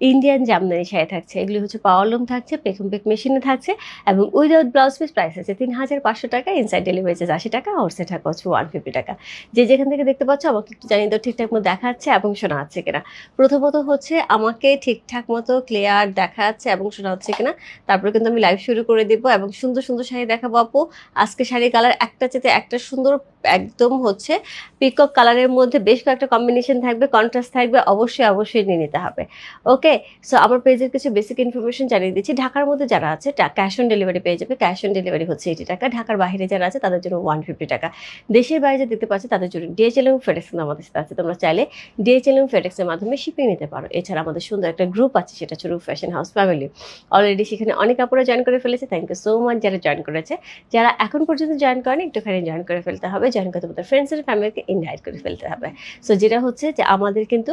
Indian Jamdani sari থাকছে। এগুলি হচ্ছে পাওয়ারলুম থাকছে পেখম পেক মেশিনে থাকছে এবং উইদাউট ব্লাউজ পিস প্রাইস আছে। তিন হাজার পাঁচশো টাকা ইনসাইড ডেলিভারি চার্জ আশি টাকা আউটসাইড টাকা হচ্ছে ওয়ান ফিফটি টাকা। যে যেখান থেকে দেখতে পাচ্ছ, আমাকে একটু জানিয়ে দাও ঠিকঠাক মতো দেখা যাচ্ছে এবং শোনা যাচ্ছে কিনা। প্রথমত হচ্ছে, আমাকে ঠিকঠাক মতো ক্লিয়ার দেখা যাচ্ছে এবং শোনা হচ্ছে কিনা। তারপরে কিন্তু আমি লাইভ শুরু করে দিব এবং সুন্দর সুন্দর শাড়ি দেখাবো আপু। আজকে শাড়ি কালার একটা চেতে একটা সুন্দর একদম হচ্ছে পিকক কালারের মধ্যে বেশ কয়েকটা কম্বিনেশন থাকবে কন্ট্রাস্ট থাকবে, অবশ্যই অবশ্যই নিয়ে নিতে হবে। ওকে সো আমার পেজের কিছু বেসিক ইনফরমেশন জানিয়ে দিচ্ছি। ঢাকার মধ্যে যারা আছে ক্যাশ অন ডেলিভারি পেয়ে যাবে। ক্যাশ অন ডেলিভারি হচ্ছে এইটি টাকা। ঢাকার বাইরে যারা আছে, তাদের জন্য ওয়ান ফিফটি টাকা। দেশের বাইরে যে দেখতে পাচ্ছে, তাদের জন্য ডিএচএল এবং ফেডেক্স আমাদের সাথে আছে। তোমরা চাইলে ডিএচএল এবং ফেডেক্সের মাধ্যমে শিপিং নিতে পারো। এছাড়া আমাদের সুন্দর একটা গ্রুপ আছে, সেটা হচ্ছে রূপ ফ্যাশন হাউস ফ্যামিলি অলরেডি সেখানে অনেক আপুরা জয়েন করে ফেলেছে। থ্যাংক ইউ সো মাচ যারা জয়েন করেছে। যারা এখন পর্যন্ত জয়েন করেনি, একটুখানি জয়েন করে ফেলতে হবে। জয়েন করে তোমাদের ফ্রেন্ডস এন্ড ফ্যামিলিকে ইনভাইট করে ফেলতে হবে। সো যেটা হচ্ছে যে আমাদের কিন্তু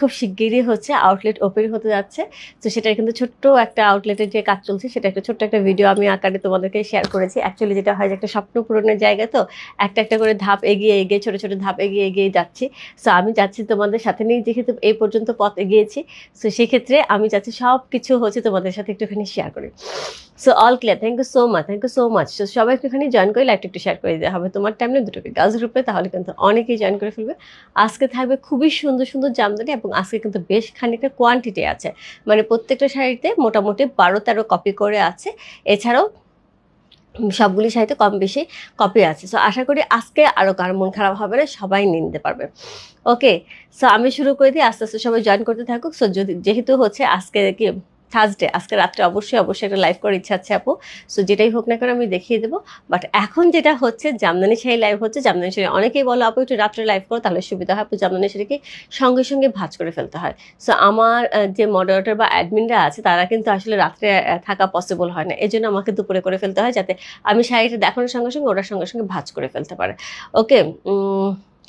খুব শিগগিরই হচ্ছে আউটলেট ওপেন হতে যাচ্ছে। তো সেটা কিন্তু ছোট্ট একটা আউটলেটের যে কাজ চলছে, সেটা একটা ছোট্ট একটা ভিডিও আমি আকারে তোমাদেরকে শেয়ার করেছি। অ্যাকচুয়ালি যেটা হয় যে একটা স্বপ্ন পূরণের জায়গা তো, একটা একটা করে ধাপ এগিয়ে এগিয়ে, ছোট ছোট ধাপ এগিয়ে এগিয়ে যাচ্ছি। সো আমি যাচ্ছি তোমাদের সাথে নিয়ে, যেহেতু এই পর্যন্ত পথ এগিয়েছি সো সেক্ষেত্রে আমি যাচ্ছি সব কিছু হচ্ছে তোমাদের সাথে একটুখানি শেয়ার করি। So all clear thank you so much thank you so much so সবাই একটুখানি জয়েন করে লাইভটা একটু শেয়ার করে দিতে হবে। তোমার টাইমে দুটোকে গার্লস গ্রুপে তাহলে কিন্তু অনেকেই জয়েন করে ফেলবে। আজকে থাকবে খুবই সুন্দর সুন্দর জামদানি এবং আজকে কিন্তু বেশ খানিকটা কোয়ান্টিটি আছে। মানে প্রত্যেকটা শাড়িতে মোটামুটি বারো তেরো কপি করে আছে। এছাড়াও সবগুলি শাড়িতে কম বেশি কপি আছে। সো আশা করি আজকে আরও কার মন খারাপ হবে না, সবাই নিতে পারবে। ওকে সো আমি শুরু করে দিই। আস্তে আস্তে সবাই জয়েন করতে থাকুক। সো যদি যেহেতু হচ্ছে আজকে কি থার্সডে আজকে রাত্রে অবশ্যই অবশ্যই একটা লাইভ করার ইচ্ছা আছে আপু। সো যেটাই হোক না কেন আমি দেখিয়ে দেবো। বাট এখন যেটা হচ্ছে জামদানি শাড়ি লাইভ হচ্ছে। জামদানি শাড়ি অনেকেই বলো, আপু, একটু রাত্রে লাইভ করো, তাহলে সুবিধা হয়। আপু জামদানি শাড়িকে সঙ্গে সঙ্গে ভাঁজ করে ফেলতে হয়। সো আমার যে মডারেটর বা অ্যাডমিনরা আছে, তারা কিন্তু আসলে রাত্রে থাকা পসিবল হয় না। এই জন্য আমাকে দুপুরে করে ফেলতে হয়, যাতে আমি শাড়িটা দেখানোর সঙ্গে সঙ্গে ওটার সঙ্গে সঙ্গে ভাঁজ করে ফেলতে পারে। ওকে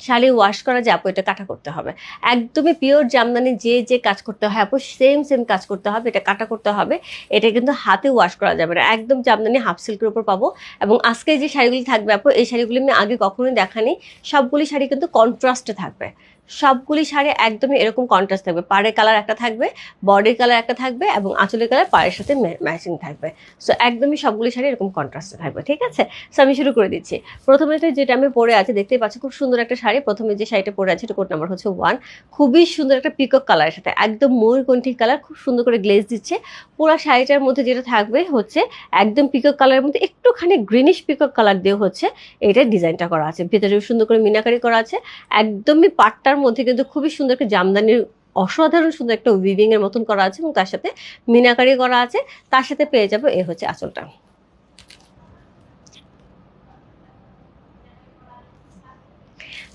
শাড়ি ওয়াশ করা যে, আপু, এটা কাটা করতে হবে। একদমই পিওর জামদানি যে যে কাজ করতে হয়, আপু সেম সেম কাজ করতে হবে, এটা কাটা করতে হবে। এটা কিন্তু হাতে ওয়াশ করা যাবে না। একদম জামদানি হাফ সিল্কের উপর পাবো। এবং আজকে যে শাড়িগুলি থাকবে, আপু, এই শাড়িগুলি আমি আগে কখনোই দেখানি। সবগুলি শাড়ি কিন্তু কন্ট্রাস্টে থাকবে। সবগুলি শাড়ি একদমই এরকম কন্ট্রাস্ট থাকবে। পাড়ের কালার একটা থাকবে, বডির কালার একটা থাকবে এবং আঁচলের কালার পাড়ের সাথে ম্যাচিং থাকবে। সো একদমই সবগুলি শাড়ি এরকম কন্ট্রাস্টে থাকবে, ঠিক আছে? সো আমি শুরু করে দিচ্ছি। প্রথমে যেটা আমি পরে আছি, দেখতেই পাচ্ছি খুব সুন্দর একটা শাড়ি। প্রথমে যে শাড়িটা পরে আছে, এটা নাম্বার হচ্ছে ওয়ান খুবই সুন্দর একটা পিকক কালারের সাথে, একদম ময়ূরকণ্ঠী কালার খুব সুন্দর করে গ্লেজ দিচ্ছে। পুরো শাড়িটার মধ্যে যেটা থাকবে হচ্ছে একদম পিকক কালারের মধ্যে একটুখানি গ্রিনিশ পিকক কালার দিয়ে হচ্ছে এটা ডিজাইনটা করা আছে। ভেতরে সুন্দর করে মিনাকারি করা আছে। একদমই পাটটার মধ্যে কিন্তু খুবই সুন্দর একটা জামদানির অসাধারণ সুন্দর একটা উইভিং এর মতন করা আছে এবং তার সাথে মিনাকারি করা আছে। তার সাথে পেয়ে যাব এ হচ্ছে আঁচলটা।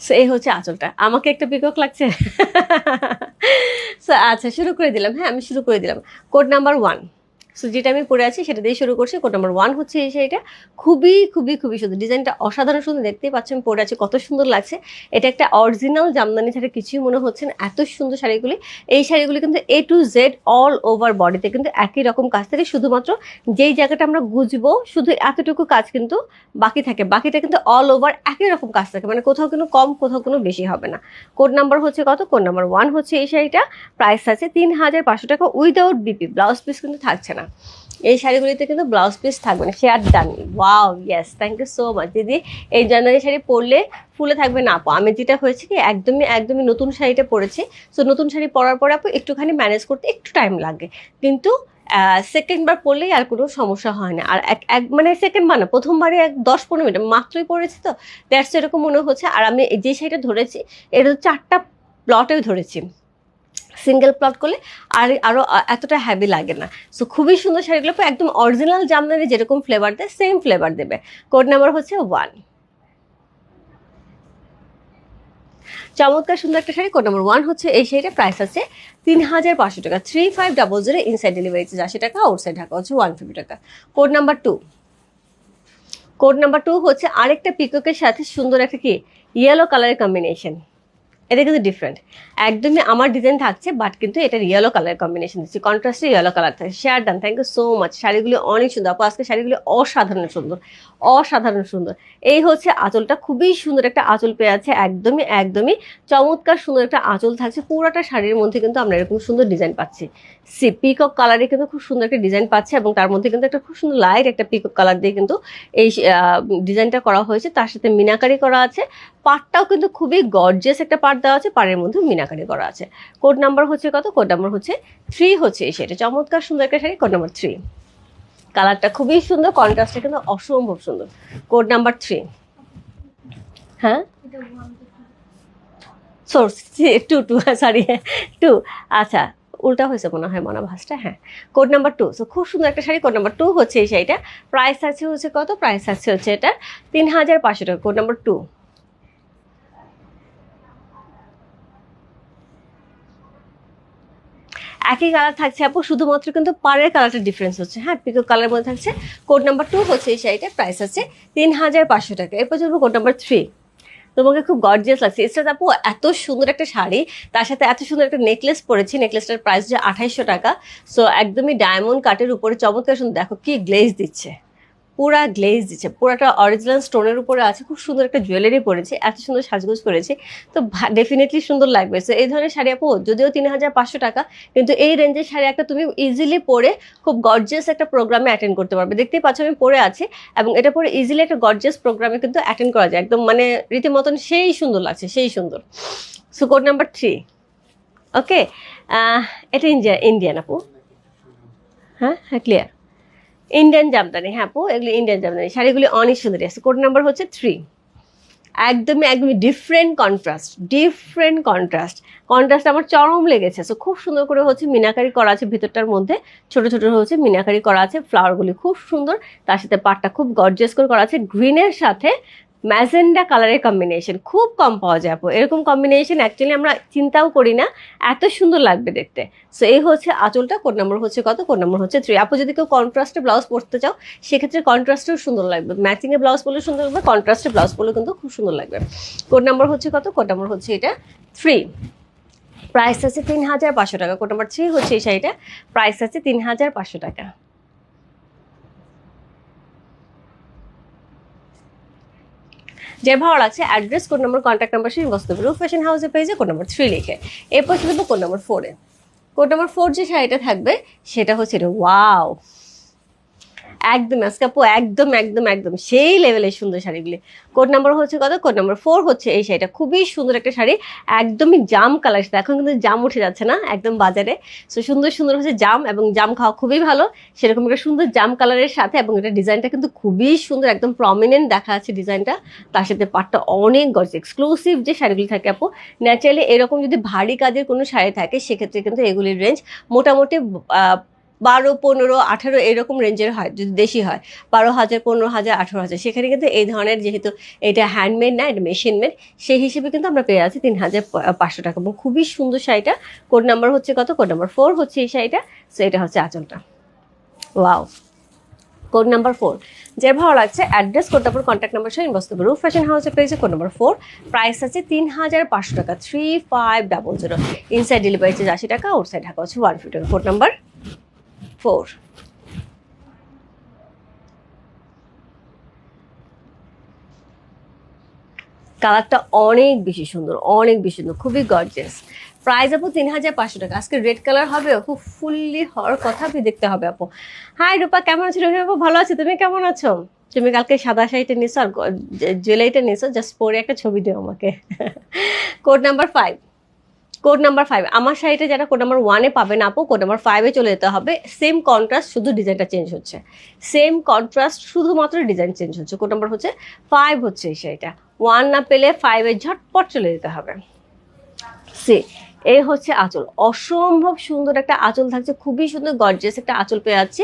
সো এই হচ্ছে আঁচলটা। আমাকে একটা পিকক লাগছে? সো আচ্ছা শুরু করে দিলাম। হ্যাঁ আমি শুরু করে দিলাম। কোড নাম্বার ওয়ান সো যেটা আমি পরে আছি, সেটা দিয়ে শুরু করছি। কোট নাম্বার ওয়ান হচ্ছে এই শাড়িটা খুবই খুবই খুবই সুন্দর। ডিজাইনটা অসাধারণ, সুন্দর। দেখতেই পাচ্ছেন, পরে আছে, কত সুন্দর লাগছে। এটা একটা অরিজিনাল জামদানি ছাড়া কিছুই মনে হচ্ছে না। এত সুন্দর শাড়িগুলি। এই শাড়িগুলি কিন্তু A to Z all over বডিতে কিন্তু একই রকম কাজ থাকে। শুধুমাত্র যেই জায়গাটা আমরা গুজবো, শুধু এতটুকু কাজ কিন্তু বাকি থাকে। বাকিটা কিন্তু অল ওভার একই রকম কাজ থাকে। মানে কোথাও কোনো কম, কোথাও কোনো বেশি হবে না। কোড নাম্বার হচ্ছে কত? কোড নাম্বার ওয়ান হচ্ছে এই শাড়িটা। প্রাইস আছে তিন হাজার পাঁচশো টাকা। উইদাউট বিপি ব্লাউজ পিস কিন্তু থাকছে না। এই শাড়িগুলিতে কিন্তু ব্লাউজ পিস থাকবে না share done wow yes thank you so much দিদি, এই জানুয়ারি শাড়ি পরলে ফুলে থাকবে না আপু। আমি যেটা হয়েছে কি, একদমই একদমই নতুন শাড়িটা পরেছি। সো নতুন শাড়ি পরার পরে আপু, একটুখানি ম্যানেজ করতে একটু টাইম লাগে। কিন্তু সেকেন্ড বার পরলেই আর কোনো সমস্যা হয় না। আর এক এক মানে সেকেন্ড বার না, প্রথমবারে এক দশ পনেরো মিনিট, মাত্রই পড়েছি তো। দ্যাটস এরকম মনে হচ্ছে। আর আমি যে শাড়িটা ধরেছি, এটা চারটা প্লটেও ধরেছি। সিঙ্গেল প্লট করলে আর আরও এতটা হ্যাভি লাগে না। সো খুবই সুন্দর শাড়িগুলো একদম অরিজিনাল জামদানি যেরকম ফ্লেভার দেয় সেম ফ্লেভার দেবে। কোড নাম্বার হচ্ছে ওয়ান চমৎকার সুন্দর একটা শাড়ি কোড নাম্বার ওয়ান হচ্ছে এই শাড়িটা প্রাইস আছে তিন হাজার পাঁচশো টাকা। Three five double zero inside delivery charge আশি টাকা আউটসাইড ঢাকা হচ্ছে ওয়ান ফিফটি টাকা। Code number two code number two হচ্ছে আরেকটা পিককের সাথে সুন্দর একটা কি? ইয়েলো কালারের কম্বিনেশন এটা কিন্তু ডিফারেন্ট একদমই আমার ডিজাইন থাকছে বাট কিন্তু এটা ইয়েলো কালার কম্বিনেশন দিচ্ছি। কন্ট্রাস্টে ইয়েলো কালার থাকে share done thank you so much শাড়িগুলি অনেক সুন্দর। আপু আজকে শাড়িগুলি অসাধারণ সুন্দর। অসাধারণ সুন্দর। এই হচ্ছে আঁচলটা। খুবই সুন্দর একটা আঁচল পেয়ে আছে। একদমই একদমই চমৎকার সুন্দর একটা আঁচল থাকছে। পুরোটা শাড়ির মধ্যে কিন্তু আমরা এরকম সুন্দর ডিজাইন পাচ্ছি। সি পিকক কালারে কিন্তু খুব সুন্দর একটা ডিজাইন পাচ্ছে এবং তার মধ্যে কিন্তু একটা খুব সুন্দর লাইট একটা পিকক কালার দিয়ে কিন্তু এই ডিজাইনটা করা হয়েছে। তার সাথে মিনাকারি করা আছে। পাটটাও কিন্তু খুবই গর্জিয়াস একটা পাট। দেওয়া আছে, পাড়ের মধ্যে মিনাকারি করা আছে। কোড নাম্বার হচ্ছে কত? কোড নাম্বার হচ্ছে থ্রি হচ্ছে সেটা চমৎকার, সুন্দর একটা শাড়ি, কোড নাম্বার থ্রি কালারটা খুবই সুন্দর, কন্ট্রাস্টটা কিন্তু অসম্ভব সুন্দর। কোড নাম্বার থ্রি হ্যাঁ? Source two two sorry two আচ্ছা উল্টা হয়েছে মনে হয় মনে ভাসটা হ্যাঁ। কোড নাম্বার টু সো খুব সুন্দর একটা শাড়ি, কোড নাম্বার টু হচ্ছে এই শাড়িটা। প্রাইস আছে হচ্ছে কত? প্রাইস আছে হচ্ছে এটা তিন হাজার পাঁচশো টাকা, কোড নাম্বার টু একই কালার থাকছে আপু, শুধুমাত্র কিন্তু পাড়ের কালারটা ডিফারেন্স হচ্ছে। হ্যাঁ পিকো কালার মধ্যে থাকছে। কোড নাম্বার টু হচ্ছে এই শাড়িটার প্রাইস আছে তিন হাজার পাঁচশো টাকা। এরপর চলবো কোড নাম্বার থ্রি তোমাকে খুব গর্জিয়াস লাগছে। এছাড়া আপু, এত সুন্দর একটা শাড়ি, তার সাথে এত সুন্দর একটা নেকলেস পরেছি। নেকলেসটার প্রাইস যে আঠাইশো টাকা। সো একদমই ডায়মন্ড কাটের উপরে চমৎকার সুন্দর দেখো কি গ্লেজ দিচ্ছে। পুরা গ্লেজ দিচ্ছে, পুরাটা অরিজিনাল স্টোনের উপরে আছে, খুব সুন্দর একটা জুয়েলারি পরেছে, এত সুন্দর সাজগোজ করেছে, তো ডেফিনেটলি সুন্দর লাগবে। সো এই ধরনের শাড়ি আপু, যদিও তিন হাজার পাঁচশো টাকা, কিন্তু এই রেঞ্জের শাড়ি একটা তুমি ইজিলি পরে খুব গর্জিয়াস একটা প্রোগ্রামে অ্যাটেন্ড করতে পারবে। দেখতেই পাচ্ছ আমি পরে আছি, এবং এটা পরে ইজিলি একটা গর্জিয়াস প্রোগ্রামে কিন্তু অ্যাটেন্ড করা যায়। একদম মানে রীতিমতন সেই সুন্দর লাগছে, সেই সুন্দর। So code number three okay এটা ইন্ডিয়া ইন্ডিয়ান আপু। হ্যাঁ হ্যাঁ ক্লিয়ার ইন্ডিয়ান জামদানি হ্যাঁ আপু? এগুলি ইন্ডিয়ান জামদানি। শাড়িগুলি অনেক সুন্দরী আছে। কোড নাম্বার হচ্ছে থ্রি একদমই একদমই different contrast different contrast contrast আমার চরম লেগেছে। সো খুব সুন্দর করে হচ্ছে মিনাকারি করা আছে ভিতরটার মধ্যে। ছোট ছোট হচ্ছে মিনাকারি করা আছে ফ্লাওয়ারগুলি খুব সুন্দর। তার সাথে পাটটা খুব গর্জেস করে করা আছে। গ্রিনের সাথে ম্যাজেন্ডা কালারের কম্বিনেশন খুব কম পাওয়া যায় এরকম কম্বিনেশন অ্যাকচুয়ালি আমরা চিন্তাও করি না, এত সুন্দর লাগবে দেখতে। সো এই হচ্ছে আঁচলটা কোড নম্বর হচ্ছে কত? কোন নম্বর হচ্ছে থ্রি আপু, যদি কেউ কন্ট্রাস্টে ব্লাউজ পরতে চাও, সেক্ষেত্রে কন্ট্রাস্টেও সুন্দর লাগবে। ম্যাচিংয়ে ব্লাউজ পরলে সুন্দর লাগবে কন্ট্রাস্টে ব্লাউজ পরলে কিন্তু খুব সুন্দর লাগবে। কোড নম্বর হচ্ছে কত? কোড নম্বর হচ্ছে এটা থ্রি প্রাইস আছে তিন হাজার পাঁচশো টাকা। কোড নম্বর থ্রি হচ্ছে এই শাড়িটা। প্রাইস আছে তিন হাজার পাঁচশো টাকা। যে ভালো লাগছে address code number contact number সেই বস্তু রূপ ফ্যাশন হাউসে পেজে কোড নম্বর থ্রি লিখে। এরপর চলে যাব কোড নম্বর ফোরে কোড নম্বর ফোর যে শাড়িটা থাকবে, সেটা হচ্ছে ওয়াও একদম আজকে আপু একদম একদম একদম সেই লেভেলের সুন্দর শাড়িগুলি। কোড নাম্বার হচ্ছে কত? কোড নাম্বার ফোর হচ্ছে এই শাড়িটা। খুবই সুন্দর একটা শাড়ি, একদমই জাম কালার এখন কিন্তু জাম উঠে যাচ্ছে না, একদম বাজারে। সো সুন্দর সুন্দর হচ্ছে জাম এবং জাম খাওয়া খুবই ভালো। সেরকম একটা সুন্দর জাম কালারের সাথে এবং এটা ডিজাইনটা কিন্তু খুবই সুন্দর, একদম প্রমিনেন্ট দেখা আছে ডিজাইনটা তার সাথে পাটটা অনেক গজ এক্সক্লুসিভ যে শাড়িগুলি থাকে আপু ন্যাচারালি এরকম যদি ভারী কাজের কোনো শাড়ি থাকে, সেক্ষেত্রে কিন্তু এগুলির রেঞ্জ মোটামুটি বারো, পনেরো, আঠারো এরকম রেঞ্জের হয়, যদি দেশি হয়। বারো হাজার, পনেরো হাজার, আঠারো হাজার। সেখানে কিন্তু এই ধরনের যেহেতু এটা হ্যান্ডমেড না, এটা মেশিন মেড সেই হিসেবে কিন্তু আমরা পেয়ে আছি তিন হাজার পাঁচশো টাকা। এবং খুবই সুন্দর শাড়িটা। কোড নাম্বার হচ্ছে কত? কোড নাম্বার ফোর হচ্ছে এই শাড়িটা। সো এটা হচ্ছে আঁচলটা। ওয়াও কোড নাম্বার ফোর যে ভালো লাগছে address code number contact number সহ ইনবক্স করবে রুফ ফ্যাশন হাউসের পেয়েছে কোড নাম্বার ফোর প্রাইস আছে তিন হাজার পাঁচশো টাকা। Three five double zero inside delivery charge আশি টাকা আউটসাইড ঢাকা হচ্ছে one fifty code number four. কালারটা অনেক বেশি সুন্দর, অনেক বেশি সুন্দর, খুবই গর্জিয়াস প্রাইস আপু তিন হাজার পাঁচশো টাকা। আজকে রেড কালার হবে খুব ফুললি হওয়ার কথা দেখতে হবে আপু। হাই রূপা, কেমন আছো? রূপা আপু ভালো আছো? তুমি কেমন আছো? তুমি কালকে সাদা শাড়িটা নিয়েছো আর জুয়েলারিটা নিয়েছো জাস্ট পরে একটা ছবি দিও আমাকে। Code number five code number five আমার শাড়িটা যারা কোড নাম্বার ওয়ানে পাবে না আপু কোড নাম্বার ফাইভে চলে যেতে হবে। সেম কন্ট্রাস্ট শুধু ডিজাইনটা চেঞ্জ হচ্ছে। সেম কন্ট্রাস্ট শুধুমাত্র ডিজাইন চেঞ্জ হচ্ছে। কোড নাম্বার হচ্ছে ফাইভ হচ্ছে এই শাড়িটা। ওয়ান না পেলে ফাইভে ঝটপট চলে যেতে হবে। সি এই হচ্ছে আঁচল। অসম্ভব সুন্দর একটা আঁচল থাকছে, খুবই সুন্দর গর্জিয়াস একটা আঁচল পেয়ে যাচ্ছি।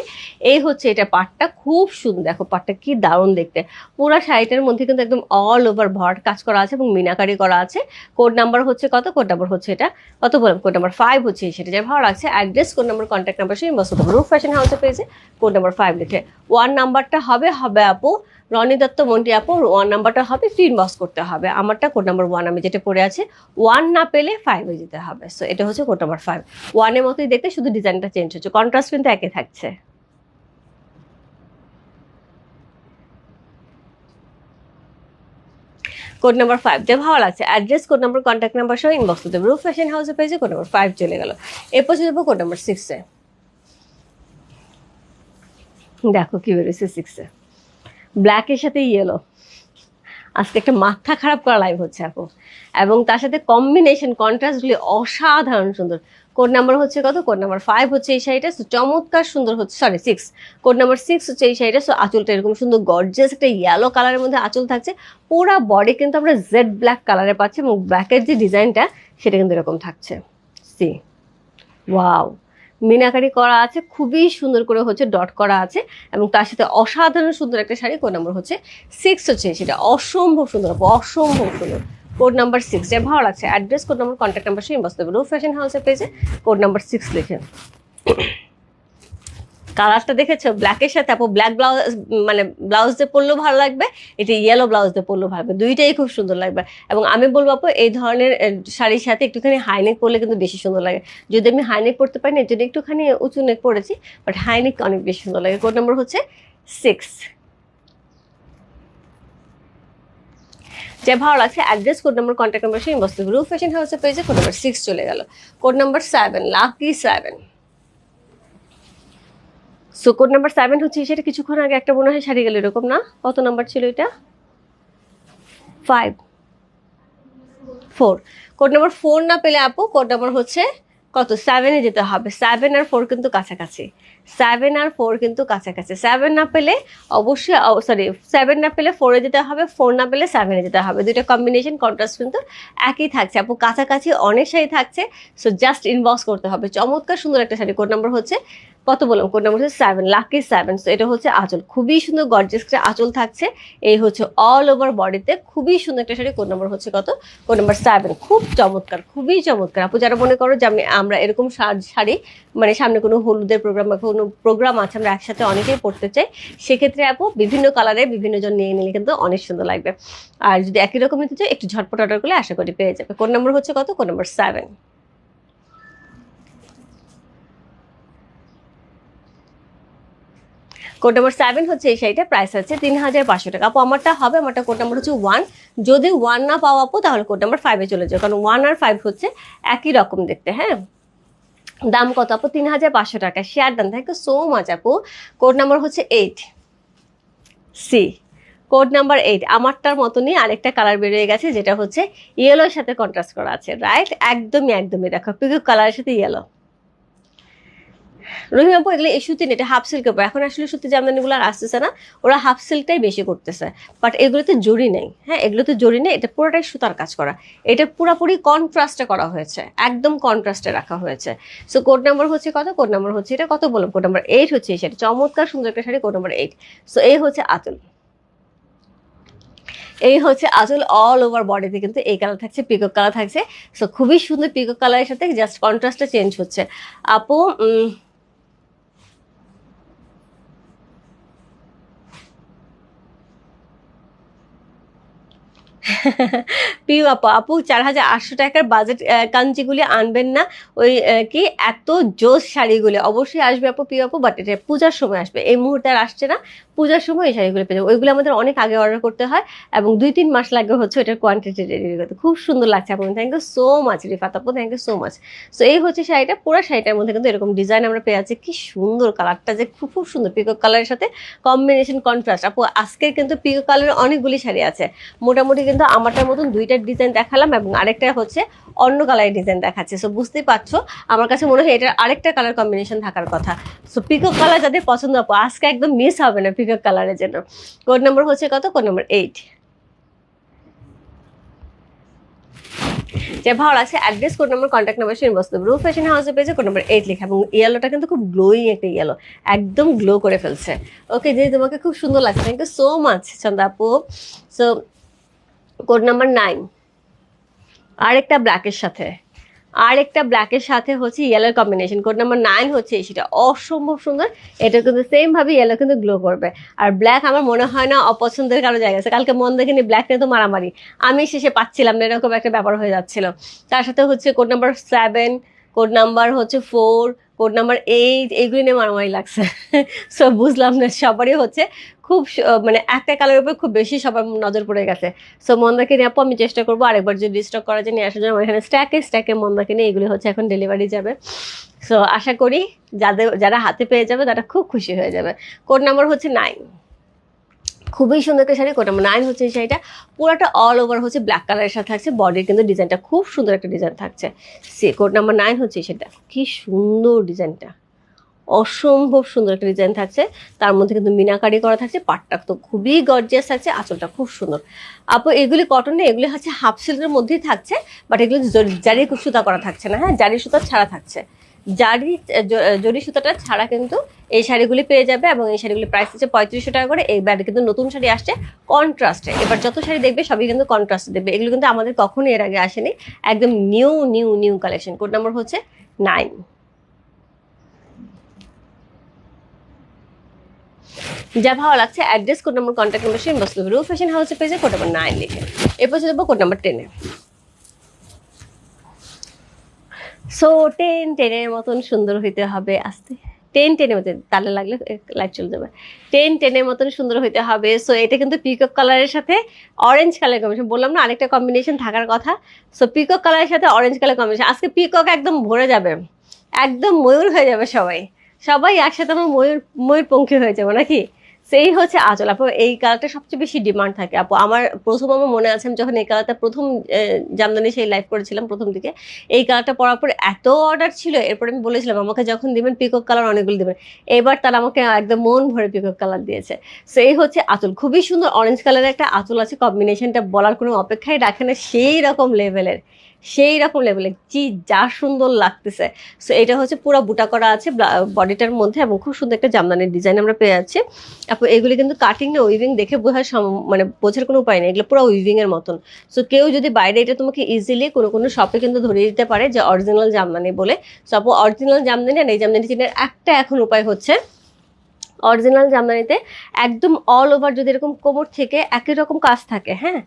এই হচ্ছে এটা পাটটা, খুব সুন্দর। দেখো পাটটা কি দারুণ দেখতে। পুরো শাড়িটার মধ্যে কিন্তু একদম অল ওভার ভরাট কাজ করা আছে এবং মিনাকারি করা আছে। কোড নাম্বার হচ্ছে কত? কোড নাম্বার হচ্ছে এটা। কত বললাম? কোড নাম্বার ফাইভ হচ্ছে সেটা যা ভালো লাগছে। Address code number contact number সেই বস্তু রুফ ফ্যাশন হাউসে পেয়েছে কোড নাম্বার ফাইভ লিখে। ওয়ান নাম্বারটা হবে হবে আপু রনি দত্ত, মন্টি আপু ওয়ান নাম্বারটা হবে ফ্রি ইনবক্স করতে হবে। আমারটা কোড নাম্বার ওয়ান আমি যেটা পড়ে আছে ওয়ান না পেলে ফাইভে যেতে হবে। সো এটা হচ্ছে কোড নাম্বার ফাইভ ওয়ানের মতোই দেখতে, শুধু ডিজাইনটা চেঞ্জ হচ্ছে। কন্ট্রাস্ট কিন্তু একই থাকছে। কোড নাম্বার ফাইভ যে ভালো লাগছে। Address code number contact number সহ ইনবক্স করতে রুফ ফ্যাশন হাউসে পেয়েছে কোড নাম্বার ফাইভ চলে গেল। এরপর চলে যাব কোড নাম্বার সিক্সে দেখো কি বেরোচ্ছে সিক্সে ব্ল্যাকের সাথে ইয়েলো আজকে একটা মাথা খারাপ করা লাইভ হচ্ছে আপু। এবং তার সাথে কম্বিনেশন কন্ট্রাস্টগুলি অসাধারণ সুন্দর। কোড নাম্বার হচ্ছে কত? কোড নাম্বার ফাইভ হচ্ছে এই শাড়িটা। So, চমৎকার সুন্দর হচ্ছে sorry six code number six হচ্ছে এই শাড়িটা। সো আঁচলটা এরকম সুন্দর গর্জিয়াস একটা ইয়েলো কালারের মধ্যে আঁচল থাকছে। পুরা বডি কিন্তু আমরা জেড ব্ল্যাক কালারে পাচ্ছি এবং ব্ল্যাকের যে ডিজাইনটা সেটা কিন্তু এরকম থাকছে। সি ওয়াও মিনাকারি করা আছে, খুবই সুন্দর করে হচ্ছে ডট করা আছে এবং তার সাথে অসাধারণ সুন্দর একটা শাড়ি কোড নাম্বার হচ্ছে সিক্স হচ্ছে সেটা অসম্ভব সুন্দর অসম্ভব সুন্দর। কোড নাম্বার সিক্স যে ভালো লাগছে। Address code number contact number সেই বসতে হবে ফ্যাশন হাউসের পেজে কোড নাম্বার সিক্স লিখে। কালারটা দেখেছ? ব্ল্যাকের সাথে, আপু ব্ল্যাক ব্লাউজ মানে ব্লাউজ দিয়ে পরলেও ভালো লাগবে, এটা ইয়েলো ব্লাউজ দিয়ে পরলেও ভালো লাগবে। দুইটাই খুব সুন্দর লাগবে। এবং আমি বলব, আপু, এই ধরনের শাড়ির সাথে একটুখানি হাইনেক পরলে কিন্তু বেশি সুন্দর লাগে। যদি আমি হাইনেক পরতে পারি না জন্য একটুখানি উঁচু নেক পরেছি বাট হাইনেক অনেক বেশি সুন্দর লাগে। কোড নম্বর হচ্ছে সিক্স যে ভালো লাগছে address code number contact number সেই বস্তু রুফ ফ্যাশন হাউসের পেজে কোড নাম্বার সিক্স চলে গেল। Code number seven lucky seven so code number seven হচ্ছে সেটা কিছুক্ষণ আগে একটা মনে হয় শাড়ি গেল, এরকম না? কত নাম্বার ছিল এটা? Five four code number four না পেলে আপু কোড নাম্বার হচ্ছে কত? সেভেনে যেতে হবে। সেভেন আর ফোর কিন্তু কাছাকাছি। সেভেন আর ফোর কিন্তু কাছাকাছি। সেভেন না পেলে অবশ্যই সরি সেভেন না পেলে ফোরে যেতে হবে ফোর না পেলে সেভেনে যেতে হবে। দুইটা কম্বিনেশন কন্ট্রাস্ট কিন্তু একই থাকছে। আপু, কাছাকাছি অনেক শাড়ি থাকছে। সো জাস্ট ইনবক্স করতে হবে। চমৎকার সুন্দর একটা শাড়ি কোড নাম্বার হচ্ছে কত বললাম? কোড নাম্বার হচ্ছে সেভেন লাকি সেভেন সো এটা হচ্ছে আঁচল। খুবই সুন্দর গর্জেস আঁচল থাকছে। এই হচ্ছে অল ওভার বডিতে খুবই সুন্দর একটা শাড়ি। কোড নাম্বার হচ্ছে কত? কোড নাম্বার সেভেন খুব চমৎকার, খুবই চমৎকার। আপু, যারা মনে করো যে আমি, আমরা এরকম শাড়ি মানে সামনে কোনো হলুদের প্রোগ্রাম বা কোনো প্রোগ্রাম আছে, আমরা একসাথে অনেকেই পড়তে চাই, সেক্ষেত্রে আপু, বিভিন্ন কালারের বিভিন্ন জন নিয়ে নিলে কিন্তু অনেক সুন্দর লাগবে। আর যদি একই রকম নিতে চাই একটু ঝটপট অর্ডার করলে আশা করি পেয়ে যাবে। কোন নাম্বার হচ্ছে কত? কোন number seven code number seven হচ্ছে এই শাড়িটা প্রাইস আছে তিন হাজার পাঁচশো টাকা। আপু, আমারটা হবে, আমারটা কোড নাম্বার হচ্ছে ওয়ান যদি ওয়ান না পাও আপু, তাহলে কোড নাম্বার ফাইভে চলে যাও। কারণ ওয়ান আর ফাইভ হচ্ছে একই রকম দেখতে হ্যাঁ? দাম কত আপু? তিন হাজার পাঁচশো টাকা। Share done thank you so much আপু। কোড নাম্বার হচ্ছে eight C code number eight আমারটার মতনই আরেকটা কালার বেরিয়ে গেছে, যেটা হচ্ছে ইয়েলোর সাথে কন্ট্রাস্ট করা আছে রাইট একদমই একদমই। দেখো পিকু কালারের সাথে ইয়েলো রহিম আপু এগুলো এই সুতি না, এটা হাফ সিল্কের উপর এখন আসলে সুতি জামদানিগুলো আর আসতেছে না ওরা হাফ সিল্কটাই বেশি করতেছে। বাট এগুলোতে জড়ি নেই হ্যাঁ এগুলোতে জড়ি নেই এটা পুরোটাই সুতার কাজ করা। এটা পুরোপুরি কন্ট্রাস্টে করা হয়েছে একদম কন্ট্রাস্টে রাখা হয়েছে। সো কোড নাম্বার হচ্ছে কত? কোড নাম্বার হচ্ছে এটা কত বললাম? কোড নাম্বার এইট হচ্ছে এই শাড়ি চমৎকার সুন্দর একটা শাড়ি কোড নাম্বার এইট সো এই হচ্ছে আতুল এই হচ্ছে আচল অল ওভার বডিতে কিন্তু এই কালার থাকছে পিকক কালার থাকছে। সো খুবই সুন্দর পিকক কালারের সাথে জাস্ট কন্ট্রাস্টটা চেঞ্জ হচ্ছে। আপু পিউ আপু আপু চার হাজার আটশো টাকার বাজেট কাঞ্চিগুলি আনবেন না। ওই কি, এত জোস শাড়িগুলি। অবশ্যই আসবে আপু, পিউ আপু বাট এটা পূজার সময় আসবে। এই মুহূর্তে আর আসছে না। পূজার সময় এই শাড়িগুলো পেয়ে যাবে। ওইগুলো আমাদের অনেক আগে অর্ডার করতে হয় এবং দুই তিন মাস লাগবে হচ্ছে ওটার কোয়ান্টিটি রেডি করতে। খুব সুন্দর লাগছে আপু। Thank you so much Rifat আপু। Thank you so much so এই হচ্ছে শাড়িটা। পুরো শাড়িটার মধ্যে কিন্তু এরকম ডিজাইন আমরা পেয়ে আছি কি সুন্দর কালারটা যে খুব খুব সুন্দর পিকক কালারের সাথে কম্বিনেশন কন্ট্রাস্ট আপু আজকে কিন্তু পিকক কালারের অনেকগুলি শাড়ি আছে। মোটামুটি কিন্তু আমারটার মতন দুইটা ডিজাইন দেখালাম এবং আরেকটা হচ্ছে অন্য কালারের ডিজাইন দেখাচ্ছে। সো বুঝতেই পারছ, আমার কাছে মনে হয় এটার আরেকটা কালার কম্বিনেশন থাকার কথা। সো পিকক কালার যাদের পছন্দ আপু, আজকে একদম মিস হবে না পিকক কালারের জন্য। কোড নাম্বার হচ্ছে কত? কোড নাম্বার এইট যে ভালো লাগছে address code number contact number শুনে বসতে। রুফ ফ্যাশন হাউসে পেয়েছে কোড নাম্বার এইট লেখা এবং ইয়েলোটা কিন্তু খুব গ্লোয়িং একটা ইয়েলো একদম গ্লো করে ফেলছে। ওকে যে তোমাকে খুব সুন্দর লাগছে thank you so much Chanda আপু। So code number nine. আরেকটা ব্ল্যাকের সাথে। আর একটা ব্ল্যাকের সাথে হচ্ছে ইয়েলোর কম্বিনেশন কোড নাম্বার নাইন হচ্ছে এই সেটা অসম্ভব সুন্দর। এটা কিন্তু সেম ভাবে ইয়েলো কিন্তু গ্লো করবে। আর ব্ল্যাক আমার মনে হয় না অপছন্দের কারও জায়গা আছে। কালকে মন দেখেনি ব্ল্যাক নিয়ে তো মারামারি। আমি শেষে পাচ্ছিলাম না, এরকম একটা ব্যাপার হয়ে যাচ্ছিল। তার সাথে হচ্ছে code number seven code number হচ্ছে ফোর কোড নাম্বার এইট এইগুলি নিয়ে মারামারি লাগছে। সো বুঝলাম না, সবারই হচ্ছে খুব মানে একটা কালারের উপর খুব বেশি সবার নজর পড়ে গেছে। সো মন্দাকে নিয়ে আপু, আমি চেষ্টা করব আরেকবার যদি স্টক করা যায় নিয়ে আসার জন্য। এখানে স্ট্যাকে স্ট্যাকে মন্দাকে নিয়ে এগুলি হচ্ছে এখন ডেলিভারি যাবে। সো আশা করি যাদের যারা হাতে পেয়ে যাবে, তারা খুব খুশি হয়ে যাবে। কোড নাম্বার হচ্ছে নাইন খুবই সুন্দর একটা শাড়ি নাম্বার নাইন হচ্ছে এই শাড়িটা। পুরোটা অল ওভার হচ্ছে ব্ল্যাক কালারের সাথে থাকছে বডির কিন্তু ডিজাইনটা খুব সুন্দর একটা ডিজাইন থাকছে। সে কোড নাম্বার নাইন হচ্ছে সেটা কি সুন্দর ডিজাইনটা অসম্ভব সুন্দর একটা ডিজাইন থাকছে। তার মধ্যে কিন্তু মিনাকারি করা থাকছে, পাটটা তো খুবই গর্জিয়াস থাকছে, আঁচলটা খুব সুন্দর। আপু, এগুলি কটনে এগুলি হচ্ছে হাফ সিল্কের মধ্যেই থাকছে বাট এগুলি জারি সুতা করা থাকছে না হ্যাঁ? জারি সুতা ছাড়া থাকছে। জারি জরি সুতাটা ছাড়া কিন্তু এই শাড়িগুলি পেয়ে যাবে এবং এই শাড়িগুলি প্রাইস হচ্ছে পঁয়ত্রিশশো টাকা করে। এই এইবার কিন্তু নতুন শাড়ি আসছে কন্ট্রাস্টে এবার যত শাড়ি দেখবে সবই কিন্তু কন্ট্রাস্টে দেখবে এগুলো কিন্তু আমাদের কখনোই এর আগে আসেনি। একদম new new new collection code number হচ্ছে নাইন যা ভালো লাগছে address code number contact number same বস্তু রু ফ্যাশন হাউসে পেয়েছে কোড নাম্বার নাইন লিখে। এরপর চলে যাব কোড নাম্বার টেনে সো টেন টেনের মতন সুন্দর হইতে হবে আস্তে। টেন টেনের মতন তালে লাগলে লাইট চলে যাবে। টেন টেনের মতন সুন্দর হইতে হবে। সো এটা কিন্তু পিকক কালারের সাথে অরেঞ্জ কালার কম্বিনেশন বললাম না, আরেকটা কম্বিনেশন থাকার কথা। সো পিকক কালারের সাথে অরেঞ্জ কালার কম্বিনেশন আজকে পিকক একদম ভরে যাবে। একদম ময়ূর হয়ে যাবে সবাই। সবাই একসাথে আমার ময়ূর, ময়ূরপঙ্খী হয়ে যাব, নাকি? সেই হচ্ছে আঁচল। আপু, এই কালারটা সবচেয়ে বেশি ডিমান্ড থাকে। আপু, আমার প্রথম আমার মনে আছে, আমি যখন এই কালারটা প্রথম জামদানি সেই লাইভ করেছিলাম প্রথম দিকে, এই কালারটা পরার পর এত অর্ডার ছিল, এরপর আমি বলেছিলাম, আমাকে যখন দিবেন পিকক কালার অনেকগুলো দিবেন। এবার তারা আমাকে একদম মন ভরে পিকক কালার দিয়েছে। সেই হচ্ছে আঁচল। খুবই সুন্দর অরেঞ্জ কালারের একটা আঁচল আছে কম্বিনেশনটা বলার কোনো অপেক্ষাই রাখে না, সেই রকম লেভেলের সেই রকম লেভেলে জি যা সুন্দর লাগতেছে। সো এটা হচ্ছে পুরো বুটা করা আছে বডিটার মধ্যে এবং খুব সুন্দর একটা জামদানির ডিজাইন আমরা পেয়ে যাচ্ছি। তারপর এগুলি কিন্তু কাটিং না উইভিং দেখে বোঝার মানে বোঝার কোনো উপায় নেই। এগুলো পুরো উইভিং এর মতন। সো কেউ যদি বাইরে এটা তোমাকে ইজিলি কোনো কোনো শপে কিন্তু ধরিয়ে দিতে পারে যে অরিজিনাল জামদানি বলে। সো আপু অরিজিনাল জামদানি আর এই জামদানি চেনের একটা এখন উপায় হচ্ছে। অরিজিনাল জামদানিতে একদম অল ওভার যদি এরকম কোমর থেকে একই রকম কাজ থাকে হ্যাঁ?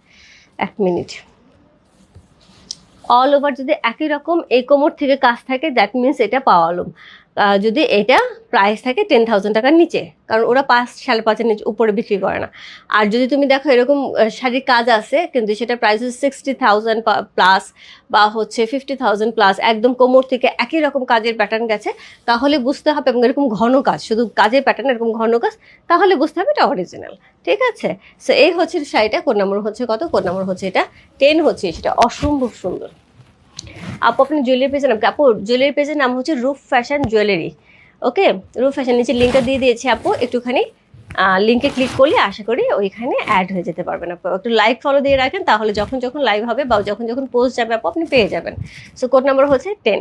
এক মিনিট অল ওভার যদি একই রকম এই কোমর থেকে কাজ থাকে দ্যাট মিনস এটা পাওয়ালুম যদি এটা প্রাইস থাকে টেন থাউজেন্ড টাকার নিচে, কারণ ওরা পাঁচ, সাড়ে পাঁচের নিচে, উপরে বিক্রি করে না। আর যদি তুমি দেখো এরকম শাড়ির কাজ আছে, কিন্তু সেটা প্রাইস হচ্ছে সিক্সটি থাউজেন্ড প্লাস বা হচ্ছে ফিফটি থাউজেন্ড প্লাস একদম কোমর থেকে একই রকম কাজের প্যাটার্ন গেছে, তাহলে বুঝতে হবে, এবং এরকম ঘন কাজ, শুধু কাজের প্যাটার্ন এরকম ঘন কাজ, তাহলে বুঝতে হবে এটা অরিজিনাল ঠিক আছে? সো এই হচ্ছে শাড়িটা, কোন নম্বর হচ্ছে কত, কোন নম্বর হচ্ছে এটা টেন হচ্ছে, সেটা অসম্ভব সুন্দর। আপু আপনি জুয়েলারি পেজের নাম? আপু জুয়েলারি পেজের নাম হচ্ছে Roof fashion jewellery okay Roof fashion নিচে লিঙ্কটা দিয়ে দিয়েছি আপু। একটুখানি লিঙ্কে ক্লিক করলে আশা করি ওইখানে অ্যাড হয়ে যেতে পারবেন আপু। একটু লাইক ফলো দিয়ে রাখেন, তাহলে যখন যখন লাইভ হবে বা যখন যখন পোস্ট যাবে আপু, আপনি পেয়ে যাবেন। সো কোড নাম্বার হচ্ছে টেন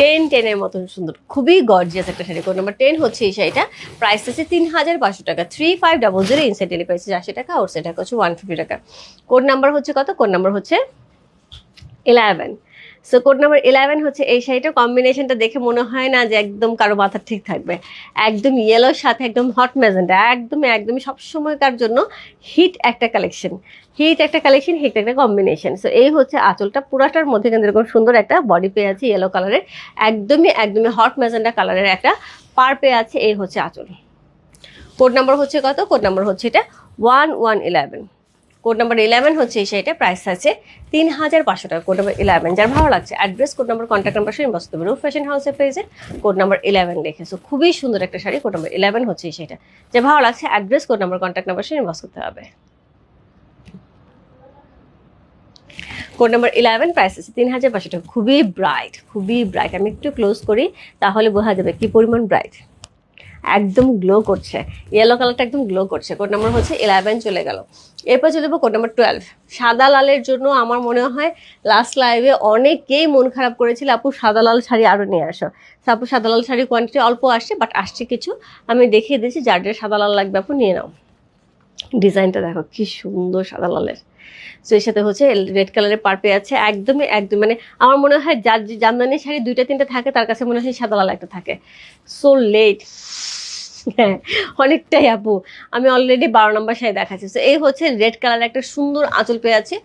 টেন টেনের মতন সুন্দর, খুবই গর্জিয়াস একটা শাড়ি। কোড নাম্বার টেন হচ্ছে এই শাড়িটা। প্রাইস আছে তিন হাজার পাঁচশো টাকা। Three five double zero inside delivery price আশি টাকা, ওর সেটা হচ্ছে ওয়ান ফিফটি টাকা। কোড নাম্বার হচ্ছে কত? কোড নাম্বার হচ্ছে eleven so code number eleven হচ্ছে এই শাড়িটার কম্বিনেশনটা দেখে মনে হয় না যে একদম কারও মাথা ঠিক থাকবে। একদম ইয়েলোর সাথে একদম হট ম্যাজেন্টা একদম, একদমই সবসময়কার জন্য হিট একটা কালেকশন হিট একটা কালেকশন হিট একটা কম্বিনেশন সো এই হচ্ছে আঁচলটা। পুরাটার মধ্যে কিন্তু এরকম সুন্দর একটা বডি পেয়ে আছে ইয়েলো কালারের একদমই একদমই হট ম্যাজেন্টা কালারের একটা পার পেয়ে আছে, এই হচ্ছে আঁচল। কোড নাম্বার হচ্ছে কত? কোড নাম্বার হচ্ছে এটা one one eleven code number eleven হচ্ছে এই শাড়িটা প্রাইস আছে তিন হাজার পাঁচশো টাকা। কোড নাম্বার ইলেভেন যার ভালো লাগছে address code number contact number same বসতে হবে রূপ ফ্যাশন হাউসের পেজে কোড নাম্বার ইলেভেন লিখেছো খুবই সুন্দর একটা শাড়ি, কোড নাম্বার ইলেভেন হচ্ছে এই শাড়িটা যে ভালো লাগছে address code number contact number same বস করতে হবে। কোড নাম্বার ইলেভেন প্রাইস আছে তিন হাজার পাঁচশো টাকা। খুবই ব্রাইট খুবই ব্রাইট আমি একটু ক্লোজ করি, তাহলে বোঝা যাবে কি পরিমাণ ব্রাইট একদম গ্লো করছে। ইয়েলো কালারটা একদম গ্লো করছে। কোড নাম্বার হচ্ছে ইলেভেন চলে গেল। এরপর চলে যাব কোড নাম্বার টুয়েলভ সাদা লালের জন্য আমার মনে হয় লাস্ট লাইভে অনেকেই মন খারাপ করেছিল, আপু, সাদা লাল শাড়ি আরও নিয়ে আসো। আপু, সাদা লাল শাড়ির কোয়ান্টিটি অল্প আসছে বাট আসছে কিছু। আমি দেখিয়ে দিয়েছি, যার যার সাদা লাল লাগবে আপু, নিয়ে নাও। ডিজাইনটা দেখো, কি সুন্দর সাদা লালের। তো এর সাথে হচ্ছে রেড কালারের পার্পে আছে। একদমই একদম মানে আমার মনে হয় যার যে জামদানি শাড়ি দুইটা, তিনটা থাকে, তার কাছে মনে হয় সাদা লাল একটা থাকে। সো লেট হ্যাঁ অনেকটাই আপু। আমি অলরেডি বারো নম্বর শাড়ি দেখাচ্ছি। তো এই হচ্ছে রেড কালার একটা সুন্দর আঁচল পেয়ে আছে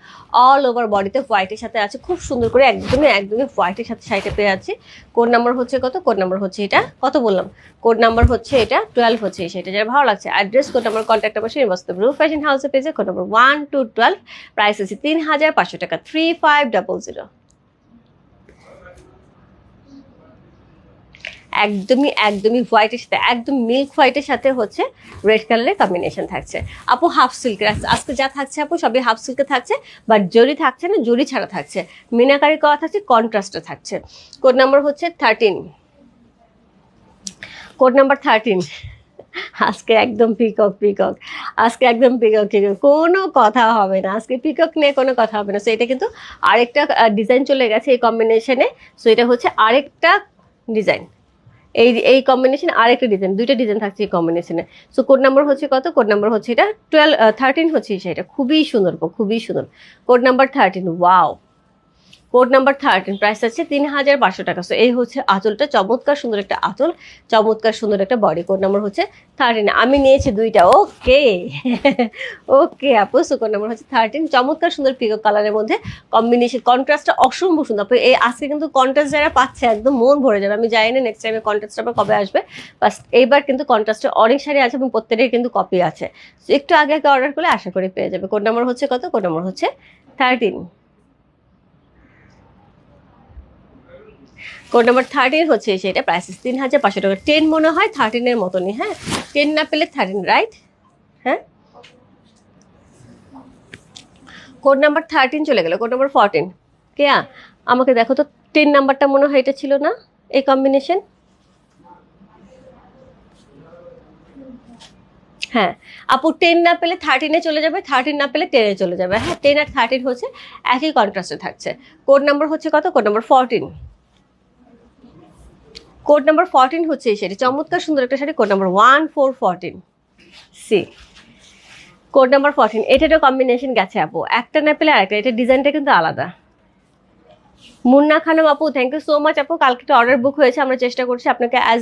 অল ওভার বডিতে হোয়াইটের সাথে আছে। খুব সুন্দর করে একদমই একদমই হোয়াইটের সাথে শাড়িটা পেয়ে আছে কোড নাম্বার হচ্ছে কত? কোড নাম্বার হচ্ছে এটা। কত বললাম? কোড নাম্বার হচ্ছে এটা। টুয়েলভ হচ্ছে শাড়িটা। যারা ভালো লাগছে। Address code number contact number সেই বাস্তব রুফ ফ্যাশন হাউসে পেয়েছে code number one two twelve price আছে তিন হাজার পাঁচশো টাকা। থ্রি ফাইভ ডাবল জিরো একদমই একদমই হোয়াইটের সাথে, একদম মিল্ক হোয়াইটের সাথে হচ্ছে রেড কালারের কম্বিনেশন থাকছে। আপু হাফ সিল্কের আজকে যা থাকছে আপু সবই হাফ সিল্কে থাকছে বাট জরি থাকছে না, জরি ছাড়া থাকছে। মিনাকারি করা থাকছে কন্ট্রাস্টে থাকছে। কোড নাম্বার হচ্ছে থার্টিন কোড নাম্বার থার্টিন আজকে একদম পিকক পিকক আজকে একদম পিকক পিকক কোনো কথা হবে না। আজকে পিকক নিয়ে কোনো কথা হবে না। সো এটা কিন্তু আরেকটা ডিজাইন চলে গেছে এই কম্বিনেশনে সো এটা হচ্ছে আরেকটা ডিজাইন এই এই কম্বিনেশন আরেকটা ডিজাইন দুইটা ডিজাইন থাকছে এই কম্বিনেশনে সো কোড নাম্বার হচ্ছে কত? কোড নাম্বার হচ্ছে এটা টুয়েলভ থার্টিন হচ্ছে সেটা। খুবই সুন্দর খুবই সুন্দর। Code number thirteen wow code number thirteen price আছে তিন হাজার পাঁচশো টাকা। সো এই হচ্ছে আঁচলটা। চমৎকার সুন্দর একটা আঁচল চমৎকার সুন্দর একটা বডি কোড নাম্বার হচ্ছে থার্টিন আমি নিয়েছি দুইটা। ওকে ওকে আপু। সো কোড নাম্বার হচ্ছে থার্টিন চমৎকার সুন্দর পিকক কালারের মধ্যে কম্বিনেশন কন্ট্রাস্টটা অসম্ভব সুন্দর। আপু এই আজকে কিন্তু কন্ট্রাস্ট যারা পাচ্ছে একদম মন ভরে যাবে। আমি জানি না নেক্সট টাইমে কন্ট্রাস্ট আবার কবে আসবে। বাস এইবার কিন্তু কন্ট্রাস্টে অনেক শাড়ি আছে এবং প্রত্যেকের কিন্তু কপি আছে। So, একটু আগে আগে অর্ডার করলে আশা করি পেয়ে যাবে। কোড নাম্বার হচ্ছে কত? কোড নাম্বার হচ্ছে থার্টিন কোড নাম্বার থার্টিন হচ্ছে সেটা প্রাইস তিন হাজার পাঁচশো টাকা। টেন মনে হয় থার্টিনের মতনই হ্যাঁ? টেন না পেলে থার্টিন রাইট হ্যাঁ? কোড নাম্বার থার্টিন চলে গেল কোড নাম্বার ফোরটিন কেয়া আমাকে দেখো তো টেন নাম্বারটা মনে হয় এটা ছিল না, এই কম্বিনেশন হ্যাঁ আপু টেন না পেলে থার্টিনে চলে যাবে থার্টিন না পেলে টেনে চলে যাবে। হ্যাঁ টেন আর থার্টিন হচ্ছে একই কন্ট্রাস্টে থাকছে। কোড নাম্বার হচ্ছে কত? Code number fourteen code number fourteen হচ্ছে এই শাড়ি। চমৎকার সুন্দর একটা sari code number one four fourteen C. Code number fourteen এটারও কম্বিনেশন গেছে আপু। একটা না পেলে আরেকটা এটা ডিজাইনটা কিন্তু আলাদা। মুন্না খানম আপু থ্যাংক ইউ সো মাচ আপু। কালকে একটা অর্ডার বুক হয়েছে আমরা চেষ্টা করছি আপনাকে অ্যাজ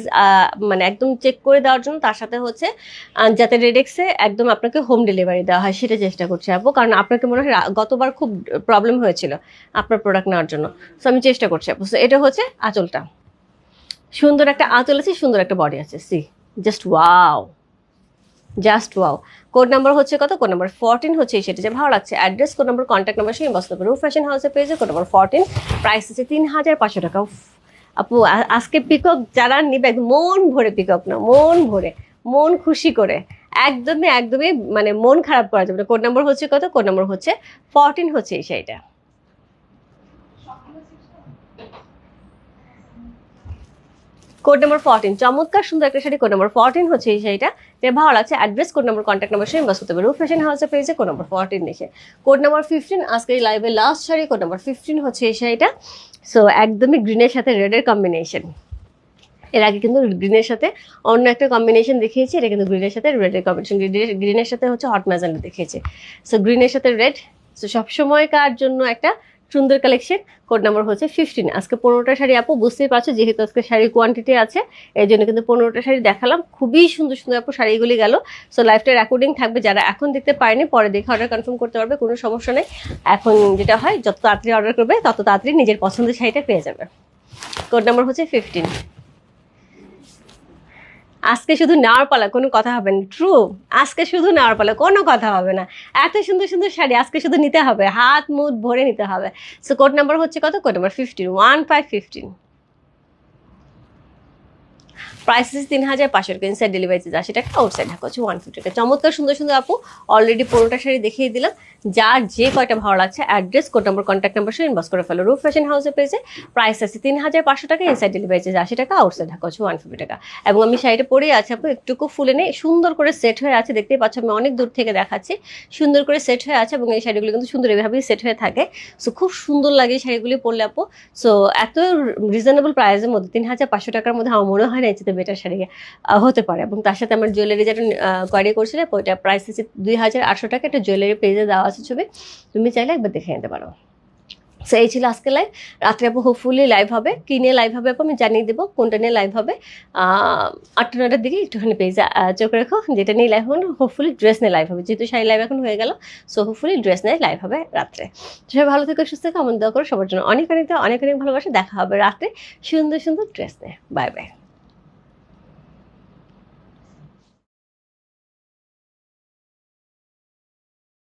মানে একদম চেক করে দেওয়ার জন্য। তার সাথে হচ্ছে যাতে রেডেক্সে একদম আপনাকে হোম ডেলিভারি দেওয়া হয় সেটা চেষ্টা করছি আপু। কারণ আপনাকে মনে হয় গতবার খুব প্রবলেম হয়েছিল আপনার প্রোডাক্ট নেওয়ার জন্য। সো আমি চেষ্টা করছি আপু। So, এটা হচ্ছে আঁচলটা। সুন্দর একটা আঁচল আছে, সুন্দর একটা বডি আছে C just wow just wow code number হচ্ছে কত? কোড নাম্বার ফোরটিন হচ্ছে সেটা যে ভালো লাগছে। Address code number contact number সেই বস্তু রুফ ফ্যাশন হাউসে পেয়েছে কোড নাম্বার ফোরটিন প্রাইস আছে তিন হাজার পাঁচশো টাকা। আপু আজকে পিকক যারা নিবে মন ভরে পিকক না মন ভরে, মন খুশি করে। একদমই একদমই মানে মন খারাপ করা যাবে কোড নাম্বার হচ্ছে কত? কোড নাম্বার হচ্ছে ফোরটিন হচ্ছে এই শাড়িটা। কোড নাম্বার ফোরটিন চমৎকার সুন্দর একটা শাড়ি কোড নাম্বার ফোরটিন হচ্ছে এই শাড়িটা। যে ভালো লাগছে address code number contact number সেই বাস হবে। রুফ ফ্যাশন হাউসে পেয়েছে কোড নম্বর ফোরটিন লিখে। কোড নাম্বার ফিফটিন আজকে এই লাইভের লাস্ট শাড়ি কোড নাম্বার ফিফটিন হচ্ছে এই শাড়িটা। সো একদমই গ্রিনের সাথে রেডের কম্বিনেশন এর আগে কিন্তু গ্রিনের সাথে অন্য একটা কম্বিনেশন দেখিয়েছি, এটা কিন্তু গ্রিনের সাথে রেডের কম্বিনেশন গ্রিনের সাথে হচ্ছে হট ম্যাজেন্ডা দেখিয়েছে। সো গ্রিনের সাথে রেড সো সবসময়কার জন্য একটা সুন্দর কালেকশন কোড নাম্বার হচ্ছে ফিফটিন আজকে পনেরোটা শাড়ি আপু, বুঝতেই পারছ, যেহেতু আজকে শাড়ির কোয়ান্টিটি আছে, এই জন্য কিন্তু পনেরোটা শাড়ি দেখালাম। খুবই সুন্দর সুন্দর আপু শাড়িগুলি গেল। সো লাইফটা রেকর্ডিং থাকবে, যারা এখন দেখতে পারেনি পরে দেখে অর্ডার কনফার্ম করতে পারবে, কোনো সমস্যা নেই। এখন যেটা হয়, যত তাড়াতাড়ি অর্ডার করবে, তত তাড়াতাড়ি নিজের পছন্দের শাড়িটা পেয়ে যাবে। কোড নাম্বার হচ্ছে ফিফটিন আজকে শুধু নেওয়ার পালা, কোনো কথা হবে না। ট্রু আজকে শুধু নেওয়ার পালা, কোনো কথা হবে না। এত সুন্দর সুন্দর শাড়ি আজকে শুধু নিতে হবে, হাত মুখ ভরে নিতে হবে। সো কোড নাম্বার হচ্ছে কত? Code number fifteen one five fifteen price তিন হাজার পাঁচশো টাকা ইনসাইড ডেলিভারি চার্জ আশি টাকা আউটসাইড ঢাকা হচ্ছে ওয়ান ফিফটি টাকা। চমৎকার সুন্দর সুন্দর আপু অলরেডি পনেরোটা শাড়ি দেখিয়ে দিলাম। যার যে কয়টা ভালো লাগছে address code number contact number সে ইনবক্স করে ফেলো। রুফ ফ্যাশন হাউসে পেয়েছে প্রাইস আছে তিন হাজার পাঁচশো টাকা ইনসাইড ডেলিভারি চার্জ আশি টাকা আউটসাইড ঢাকা হচ্ছে ওয়ান ফিফটি টাকা। এবং আমি শাড়িটা পরেই আছে আপু, একটুকু ফুলে নেই, সুন্দর করে সেট হয়ে আছে, দেখতেই পাচ্ছ আমি অনেক দূর থেকে দেখাচ্ছি। সুন্দর করে সেট হয়ে আছে এবং এই শাড়িগুলো কিন্তু সুন্দর এভাবেই সেট হয়ে থাকে। সো খুব সুন্দর লাগে এই শাড়িগুলি পরলে আপু। সো এত রিজনেবল প্রাইসের মধ্যে তিন হাজার পাঁচশো টাকার মধ্যে আমার মনে হয় না যেতে বেটার শাড়ি হতে পারে। এবং তার সাথে আমার জুয়েলারি যেটা কোয়ারি করছিলে, ওইটা প্রাইস হচ্ছে দুই হাজার আটশো টাকা। একটা জুয়েলারি পেজে দেওয়া আছে ছবি। তুমি চাইলে একবার দেখে নিতে পারো। সো এই ছিল আজকে লাইভ রাত্রে আপু হোপফুলি লাইভ হবে। কি নিয়ে লাইভ হবে আপু আমি জানিয়ে দেবো। কোনটা নিয়ে লাইভ হবে? আটটা নটার দিকে একটুখানি পেজে চোখ রেখো। যেটা নিয়ে লাইভ হবে হোপফুলি ড্রেস নিয়ে লাইভ হবে। যেহেতু শাড়ি লাইভ এখন হয়ে গেল সো হোপফুলি ড্রেস নিয়ে লাইভ হবে রাত্রে। সবাই ভালো থেকে, সুস্থ থেকে আমন্ত্রণ করো। সবার জন্য অনেক অনেক অনেক অনেক ভালোবাসা। দেখা হবে রাত্রে সুন্দর সুন্দর ড্রেস নিয়ে। Bye bye